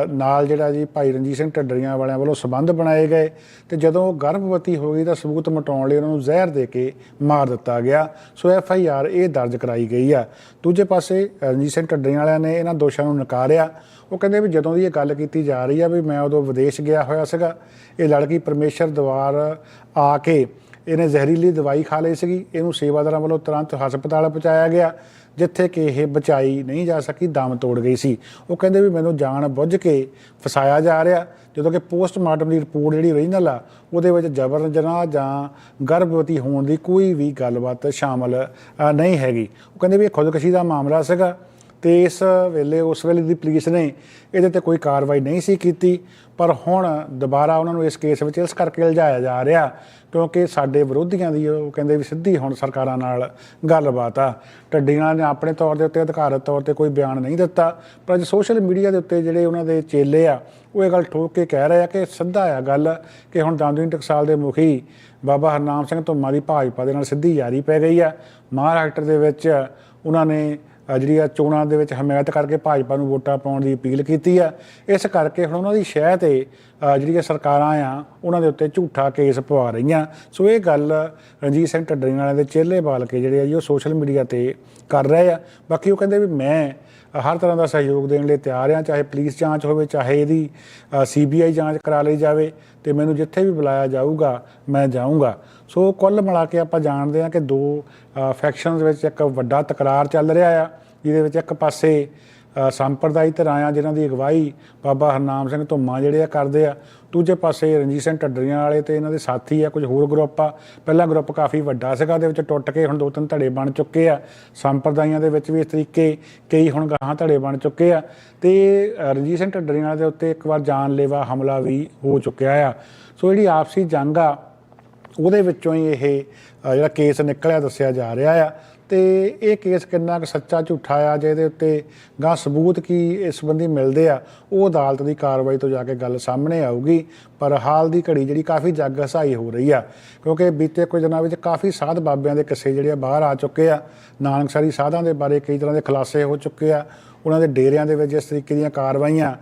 ਨਾਲ ਜਿਹੜਾ ਜੀ ਭਾਈ ਰਣਜੀਤ ਸਿੰਘ ਢੱਡਰੀਆਂ ਵਾਲਿਆਂ ਵੱਲੋਂ ਸਬੰਧ ਬਣਾਏ ਗਏ ਤੇ ਜਦੋਂ ਗਰਭਵਤੀ ਹੋ ਗਈ ਤਾਂ ਸਬੂਤ ਮਟਾਉਣ ਲਈ ਉਹਨਾਂ ਨੂੰ ਜ਼ਹਿਰ ਦੇ ਕੇ ਮਾਰ ਦਿੱਤਾ ਗਿਆ। ਸੋ ਐਫ ਆਈ ਆਰ ਇਹ ਦਰਜ ਕਰਾਈ ਗਈ ਆ। ਦੂਜੇ ਪਾਸੇ ਰਣਜੀਤ ਸਿੰਘ ਢੱਡਰੀਆਂ ਵਾਲਿਆਂ ਨੇ ਇਹਨਾਂ ਦੋਸ਼ਾਂ ਨੂੰ ਨਕਾਰਿਆ। ਉਹ ਕਹਿੰਦੇ ਵੀ ਜਦੋਂ ਦੀ ਇਹ ਗੱਲ ਕੀਤੀ ਜਾ ਰਹੀ ਆ ਵੀ ਮੈਂ ਉਦੋਂ ਵਿਦੇਸ਼ ਗਿਆ ਹੋਇਆ ਸੀਗਾ, ਇਹ ਲੜਕੀ ਪਰਮੇਸ਼ਰ ਦਵਾਰ ਆ ਕੇ ਇਹਨੇ ਜ਼ਹਿਰੀਲੀ ਦਵਾਈ ਖਾ ਲਈ ਸੀਗੀ। ਇਹਨੂੰ ਸੇਵਾਦਾਰਾਂ ਵੱਲੋਂ ਤੁਰੰਤ ਹਸਪਤਾਲ ਪਹੁੰਚਾਇਆ ਗਿਆ। ਜਿੱਥੇ ਕਿ ਇਹ ਬਚਾਈ ਨਹੀਂ ਜਾ ਸਕੀ, ਦਮ ਤੋੜ ਗਈ ਸੀ। ਉਹ ਕਹਿੰਦੇ ਵੀ ਮੈਨੂੰ ਜਾਣ ਬੁੱਝ ਕੇ ਫਸਾਇਆ ਜਾ ਰਿਹਾ, ਜਦੋਂ ਕਿ ਪੋਸਟਮਾਰਟਮ ਦੀ ਰਿਪੋਰਟ ਜਿਹੜੀ ਓਰੀਜਨਲ ਆ, ਉਹਦੇ ਵਿੱਚ ਜਬਰ ਜਨਾਹ ਜਾਂ ਗਰਭਵਤੀ ਹੋਣ ਦੀ ਕੋਈ ਵੀ ਗੱਲਬਾਤ ਸ਼ਾਮਲ ਨਹੀਂ ਹੈਗੀ। ਉਹ ਕਹਿੰਦੇ ਵੀ ਇਹ ਖੁਦਕੁਸ਼ੀ ਦਾ ਮਾਮਲਾ ਸੀਗਾ। ਤੇ ਇਸ ਵੇਲੇ, ਉਸ ਵੇਲੇ ਦੀ ਪੁਲਿਸ ਨੇ ਇਹਦੇ ਤੇ ਕੋਈ ਕਾਰਵਾਈ ਨਹੀਂ ਸੀ ਕੀਤੀ, ਪਰ ਹੁਣ ਦੁਬਾਰਾ ਉਹਨਾਂ ਨੂੰ ਇਸ ਕੇਸ ਵਿੱਚ ਇਸ ਕਰਕੇ ਉਲਝਾਇਆ ਜਾ ਰਿਹਾ, ਕਿਉਂਕਿ ਸਾਡੇ ਵਿਰੋਧੀਆਂ ਦੀ ਉਹ ਕਹਿੰਦੇ ਵੀ ਸਿੱਧੀ ਹੁਣ ਸਰਕਾਰਾਂ ਨਾਲ ਗੱਲਬਾਤ ਆ। ਟੱਡੀਆਂ ਨੇ ਆਪਣੇ ਤੌਰ ਦੇ ਉੱਤੇ, ਅਧਿਕਾਰਤ ਤੌਰ ਤੇ ਕੋਈ ਬਿਆਨ ਨਹੀਂ ਦਿੱਤਾ, ਪਰ ਅੱਜ ਸੋਸ਼ਲ ਮੀਡੀਆ ਦੇ ਉੱਤੇ ਜਿਹੜੇ ਉਹਨਾਂ ਦੇ ਚੇਲੇ ਆ, ਉਹ ਇਹ ਗੱਲ ਠੋਕ ਕੇ ਕਹਿ ਰਹੇ ਆ ਕਿ ਸਿੱਧਾ ਆ ਗੱਲ ਕਿ ਹੁਣ ਦਮਦਮੀ ਟਕਸਾਲ ਦੇ ਮੁਖੀ ਬਾਬਾ ਹਰਨਾਮ ਸਿੰਘ ਧੁੰਮਾ ਦੀ ਭਾਜਪਾ ਦੇ ਨਾਲ ਸਿੱਧੀ ਯਾਰੀ ਪੈ ਗਈ ਆ। ਮਹਾਰਾਸ਼ਟਰ ਦੇ ਵਿੱਚ ਉਹਨਾਂ ਨੇ ਜਿਹੜੀ ਆ ਚੋਣਾਂ ਦੇ ਵਿੱਚ ਹਮਾਇਤ ਕਰਕੇ ਭਾਜਪਾ ਨੂੰ ਵੋਟਾਂ ਪਾਉਣ ਦੀ ਅਪੀਲ ਕੀਤੀ ਆ, ਇਸ ਕਰਕੇ ਹੁਣ ਉਹਨਾਂ ਦੀ ਸ਼ਹਿ ਤੇ ਜਿਹੜੀਆਂ ਸਰਕਾਰਾਂ ਆ, ਉਹਨਾਂ ਦੇ ਉੱਤੇ ਝੂਠਾ ਕੇਸ ਪਵਾ ਰਹੀਆਂ। ਸੋ ਇਹ ਗੱਲ ਰਣਜੀਤ ਸਿੰਘ ਢੱਡਰੀ ਵਾਲਿਆਂ ਦੇ ਚੇਲੇ ਬਾਲ ਕੇ ਜਿਹੜੇ ਆ ਜੀ ਉਹ ਸੋਸ਼ਲ ਮੀਡੀਆ ਤੇ ਕਰ ਰਹੇ ਆ। ਬਾਕੀ ਉਹ ਕਹਿੰਦੇ ਵੀ ਮੈਂ ਹਰ ਤਰ੍ਹਾਂ ਦਾ ਸਹਿਯੋਗ ਦੇਣ ਲਈ ਤਿਆਰ ਆ ਚਾਹੇ ਪੁਲਿਸ ਜਾਂਚ ਹੋਵੇ, ਚਾਹੇ ਇਹਦੀ ਸੀਬੀਆਈ ਜਾਂਚ ਕਰਾ ਲਈ ਜਾਵੇ ਤੇ ਮੈਨੂੰ ਜਿੱਥੇ ਵੀ ਬੁਲਾਇਆ ਜਾਊਗਾ, ਮੈਂ ਜਾਊਂਗਾ। ਸੋ ਕੁੱਲ ਮਿਲਾ ਕੇ ਆਪਾਂ ਜਾਣਦੇ ਹਾਂ ਕਿ ਦੋ ਫੈਕਸ਼ਨਸ ਵਿੱਚ ਇੱਕ ਵੱਡਾ ਤਕਰਾਰ ਚੱਲ ਰਿਹਾ ਆ, ਜਿਹਦੇ ਵਿੱਚ ਇੱਕ ਪਾਸੇ ਸੰਪਰਦਾਇਤ ਸੰਪਰਦਾਇ ਧਿਰਾਂ ਜਿਨ੍ਹਾਂ ਦੀ ਅਗਵਾਈ ਬਾਬਾ ਹਰਨਾਮ ਸਿੰਘ ਧੁੰਮਾ ਜਿਹੜੇ ਆ ਕਰਦੇ ਆ। ਦੂਜੇ ਪਾਸੇ ਰਣਜੀਤ ਸਿੰਘ ਢੱਡਰੀਆਂ ਵਾਲੇ ਤੇ ਇਹਨਾਂ ਦੇ ਸਾਥੀ ਆ, ਕੁਝ ਹੋਰ ਗਰੁੱਪ ਆ। ਪਹਿਲਾ ਗਰੁੱਪ ਕਾਫੀ ਵੱਡਾ ਸੀਗਾ ਦੇ ਵਿੱਚ ਟੁੱਟ ਕੇ ਹੁਣ ਦੋ ਤਿੰਨ ਧੜੇ ਬਣ ਚੁੱਕੇ ਆ। ਸੰਪਰਦਾਇਆਂ ਦੇ ਵਿੱਚ ਵੀ ਇਸ ਤਰੀਕੇ ਕਈ ਹੁਣ ਗਾਹਾਂ ਧੜੇ ਬਣ ਚੁੱਕੇ ਆ। ਤੇ ਰਣਜੀਤ ਸਿੰਘ ਢੱਡਰੀਆਂ ਦੇ ਉੱਤੇ ਇੱਕ ਵਾਰ ਜਾਨਲੇਵਾ ਹਮਲਾ ਵੀ ਹੋ ਚੁੱਕਿਆ ਆ। ਸੋ ਜਿਹੜੀ ਆਪਸੀ ਜੰਗ ਆ, ਉਹਦੇ ਵਿੱਚੋਂ ਹੀ ਇਹ ਜਿਹੜਾ ਕੇਸ ਨਿਕਲਿਆ, ਦੱਸਿਆ ਜਾ ਰਿਹਾ ਆ। ਤੇ ਇਹ ਕੇਸ ਕਿੰਨਾ ਕੁ ਸੱਚਾ ਝੂਠਾ ਆ ਜੇ ਇਹਦੇ ਉੱਤੇ ਗਾਂ ਸਬੂਤ ਕੀ ਇਸ ਸੰਬੰਧੀ ਮਿਲਦੇ ਆ, ਉਹ ਅਦਾਲਤ ਦੀ ਕਾਰਵਾਈ ਤੋਂ ਜਾ ਕੇ ਗੱਲ ਸਾਹਮਣੇ ਆਊਗੀ। ਪਰ ਹਾਲ ਦੀ ਘੜੀ ਜਿਹੜੀ ਕਾਫੀ ਜੱਗ ਹਸਾਈ ਹੋ ਰਹੀ ਆ, ਕਿਉਂਕਿ ਬੀਤੇ ਕੁਝ ਦਿਨਾਂ ਵਿੱਚ ਕਾਫੀ ਸਾਧ ਬਾਬਿਆਂ ਦੇ ਕਿੱਸੇ ਜਿਹੜੇ ਆ ਬਾਹਰ ਆ ਚੁੱਕੇ ਆ। ਨਾਨਕਸਰੀ ਸਾਧਾਂ ਦੇ ਬਾਰੇ ਕਈ ਤਰ੍ਹਾਂ ਦੇ ਖੁਲਾਸੇ ਹੋ ਚੁੱਕੇ ਆ, ਉਹਨਾਂ ਦੇ ਡੇਰਿਆਂ ਦੇ ਵਿੱਚ ਜਿਸ ਤਰੀਕੇ ਦੀਆਂ ਕਾਰਵਾਈਆਂ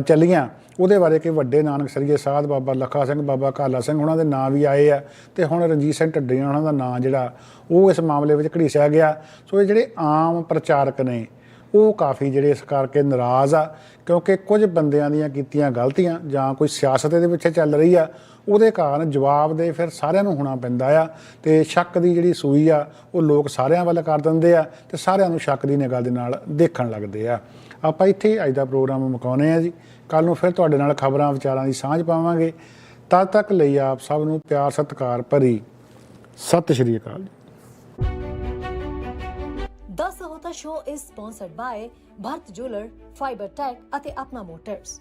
ਚੱਲੀਆਂ। ਉਹਦੇ ਬਾਰੇ ਕਿ ਵੱਡੇ ਨਾਨਕ ਸਰੀਏ ਸਾਧ ਬਾਬਾ ਲੱਖਾ ਸਿੰਘ, ਬਾਬਾ ਕਾਲਾ ਸਿੰਘ, ਉਹਨਾਂ ਦੇ ਨਾਂ ਵੀ ਆਏ ਆ ਤੇ ਹੁਣ ਰਣਜੀਤ ਸਿੰਘ ਢੱਡੀਆਂ ਉਹਨਾਂ ਦਾ ਨਾਂ ਜਿਹੜਾ, ਉਹ ਇਸ ਮਾਮਲੇ ਵਿੱਚ ਘੜੀਸਿਆ ਗਿਆ। ਸੋ ਇਹ ਜਿਹੜੇ ਆਮ ਪ੍ਰਚਾਰਕ ਨੇ, ਉਹ ਕਾਫੀ ਜਿਹੜੇ ਇਸ ਕਰਕੇ ਨਾਰਾਜ਼ ਆ, ਕਿਉਂਕਿ ਕੁਝ ਬੰਦਿਆਂ ਦੀਆਂ ਕੀਤੀਆਂ ਗਲਤੀਆਂ ਜਾਂ ਕੋਈ ਸਿਆਸਤ ਇਹਦੇ ਪਿੱਛੇ ਚੱਲ ਰਹੀ ਆ ਉਹਦੇ ਕਾਰਨ ਜਵਾਬ ਦੇ ਫਿਰ ਸਾਰਿਆਂ ਨੂੰ ਹੋਣਾ ਪੈਂਦਾ ਆ ਤੇ ਸ਼ੱਕ ਦੀ ਜਿਹੜੀ ਸੂਈ ਆ ਉਹ ਲੋਕ ਸਾਰਿਆਂ ਵੱਲ ਕਰ ਦਿੰਦੇ ਆ ਤੇ ਸਾਰਿਆਂ ਨੂੰ ਸ਼ੱਕ ਦੀ ਨਿਗਾਹ ਦੇ ਨਾਲ ਦੇਖਣ ਲੱਗਦੇ ਆ। ਆਪਾਂ ਇੱਥੇ ਅੱਜ ਦਾ ਪ੍ਰੋਗਰਾਮ ਮੁਕਾਉਨੇ ਆ ਜੀ। ਕੱਲ ਨੂੰ ਫਿਰ ਤੁਹਾਡੇ ਨਾਲ ਖਬਰਾਂ ਵਿਚਾਰਾਂ ਦੀ ਸਾਂਝ ਪਾਵਾਂਗੇ। ਤਦ ਤੱਕ ਲਈ ਆਪ ਸਭ ਨੂੰ ਪਿਆਰ ਸਤਿਕਾਰ ਭਰੀ ਸਤਿ ਸ਼੍ਰੀ ਅਕਾਲ ਜੀ। The Sahota Show is sponsored by Bharat Jeweler, Fiber ਅਤੇ ਆਪਣਾ ਮੋਟਰਸ